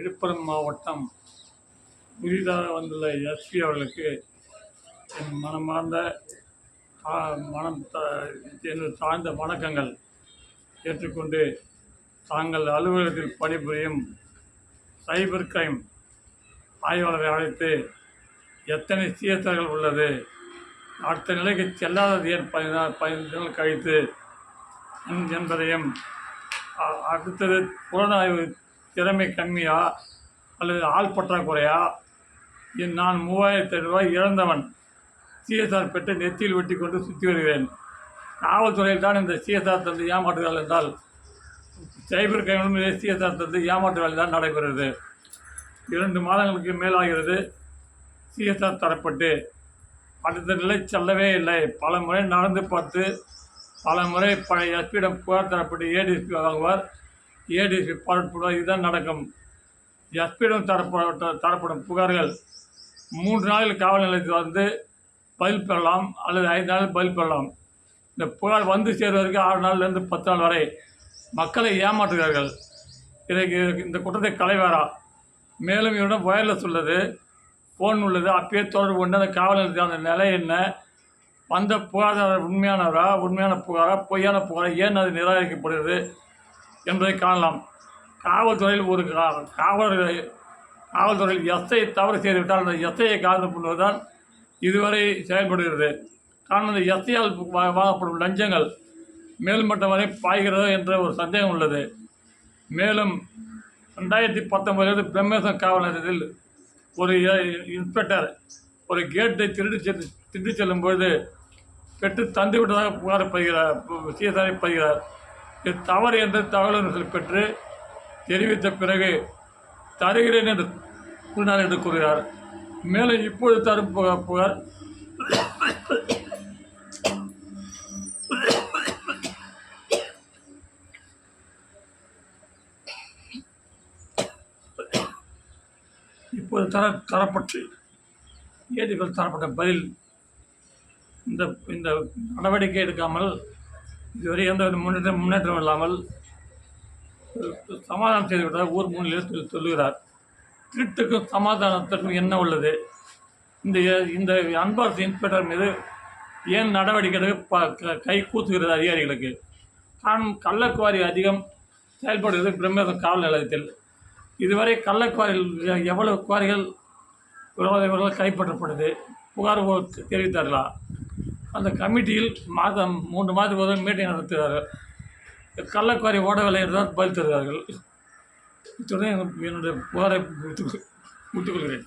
விழுப்புரம் மாவட்டம் புதிதாக வந்துள்ள எஸ்பி அவர்களுக்கு என் மனமார்ந்த மனம் த- எனது தாழ்ந்த வணக்கங்கள் ஏற்றுக்கொண்டு தாங்கள் அலுவலகத்தில் பணிபுரியும் சைபர் கிரைம் ஆய்வாளரை அழைத்து எத்தனை சீர்த்தர்கள் உள்ளது அடுத்த நிலைக்கு செல்லாதது ஏன் பதினாறு பதினைந்து நாள் கழித்து என்பதையும் அடுத்தது புலனாய்வு திறமை கம்மியா அல்லது ஆள் பற்றாக்குறையா? என் நான் மூவாயிரத்தி ரூபாய் இழந்தவன். சிஎஸ்ஆர் பெற்று நெத்தியில் வெட்டி கொண்டு சுற்றி வருகிறேன். காவல்துறையில் தான் இந்த சிஎஸ்ஆர் தந்து ஏமாற்றுதல் என்றால் சைபர் கிரைமிலும் சிஎஸ்ஆர் தந்து ஏமாற்றுதல் தான் நடைபெறுகிறது. இரண்டு மாதங்களுக்கு மேலாகிறது சிஎஸ்ஆர் தரப்பட்டு. அடுத்த நிலை செல்லவே இல்லை. பல முறை நடந்து பார்த்து பல முறை பழைய எஸ்பியிடம் புகார் தரப்பட்டு ஏடிஎஸ்பி வாங்குவார் ஏடிஎஸ்பி பாராட்டுவார் இதுதான் நடக்கும். எஸ்பியிடம் தரப்பட்ட தரப்படும் புகார்கள் மூன்று நாளில் காவல் நிலையத்தில் வந்து பதில் பெறலாம் அல்லது ஐந்து நாளில் பதில் பெறலாம். இந்த புகார் வந்து சேர்வதற்கு ஆறு நாள்லேருந்து பத்து நாள் வரை மக்களை ஏமாற்றுகிறார்கள். இதற்கு இந்த குற்றத்தை களைவாரா? மேலும் இவரிடம் வயர்லெஸ் உள்ளது ஃபோன் உள்ளது. அப்பயே தொடர்பு கொண்டு அந்த காவல் நிலையத்தில் அந்த நிலை என்ன? வந்த புகார் உண்மையானவரா? உண்மையான புகாரா? பொய்யான புகாரா? ஏன் அது நிராகரிக்கப்படுகிறது? என்பதை காணலாம். காவல்துறையில் ஒரு காவலர்களை காவலர்கள் காவல்துறையில் எஸ்ஐ தவறு செய்துவிட்டால் அந்த எஸ்ஐயை காரணம் பண்ணுவதுதான் இதுவரை செயல்படுகிறது. காரணம் அந்த எஸ்ஐயால் வாங்கப்படும் லஞ்சங்கள் மேல்மட்டம் வரை பாய்கிறதோ என்ற ஒரு சந்தேகம் உள்ளது. மேலும் ரெண்டாயிரத்தி பத்தொன்பதிலிருந்து பிரம்மேசம் காவல் நிலையத்தில் ஒரு இன்ஸ்பெக்டர் ஒரு கேட்டை திருடி சென்று திருடி செல்லும் பொழுது பெற்று தந்து விட்டதாக புகார் பகிர்கிறார் சிஎஸ்ஆரை பகிர்கிறார். இது தவறு என்று தகவல்கள் பெற்று தெரிவித்த பிறகு தருகிறேன் என்று கூறினார் என்று கூறுகிறார். மேலும் இப்போது தரும் புகார் புகார். இப்போது தர தரப்பட்டு ஏடிகள் தரப்பட்ட பதில் இந்த இந்த நடவடிக்கை எடுக்காமல் இதுவரை எந்த முன்னேற்றம் முன்னேற்றம் இல்லாமல் சமாதானம் செய்து செய்துவிட்டார் ஊர் முன்னிலையில் சொல்லுகிறார். திருட்டுக்கும் சமாதானத்திற்கும் என்ன உள்ளது. இந்த இந்த அன்பார்ஸ் இன்ஸ்பெக்டர் மீது ஏன் நடவடிக்கைகளுக்கு ப- க- கை கூத்துகிறது அதிகாரிகளுக்கு? காரணம் கள்ளக்குவாரி அதிகம் செயல்படுகிறது பிரம்மேதம் காவல் நிலையத்தில். இதுவரை கள்ளக்குவாரியில் எவ்வளவு குவாரிகள் இவர்கள் கைப்பற்றப்படுது? புகார் தெரிவித்தார்களா? அந்த கமிட்டியில் மாதம் மூன்று மாதத்துக்கு ஒரு மீட்டிங் நடத்துகிறார்கள். கள்ளக்குவாரி ஓடவில்லை என்றால் பதில் தருகிறார்கள். இத்துடன் என்னுடைய புகாரை முடித்துக் முடித்துக்கொள்கிறேன்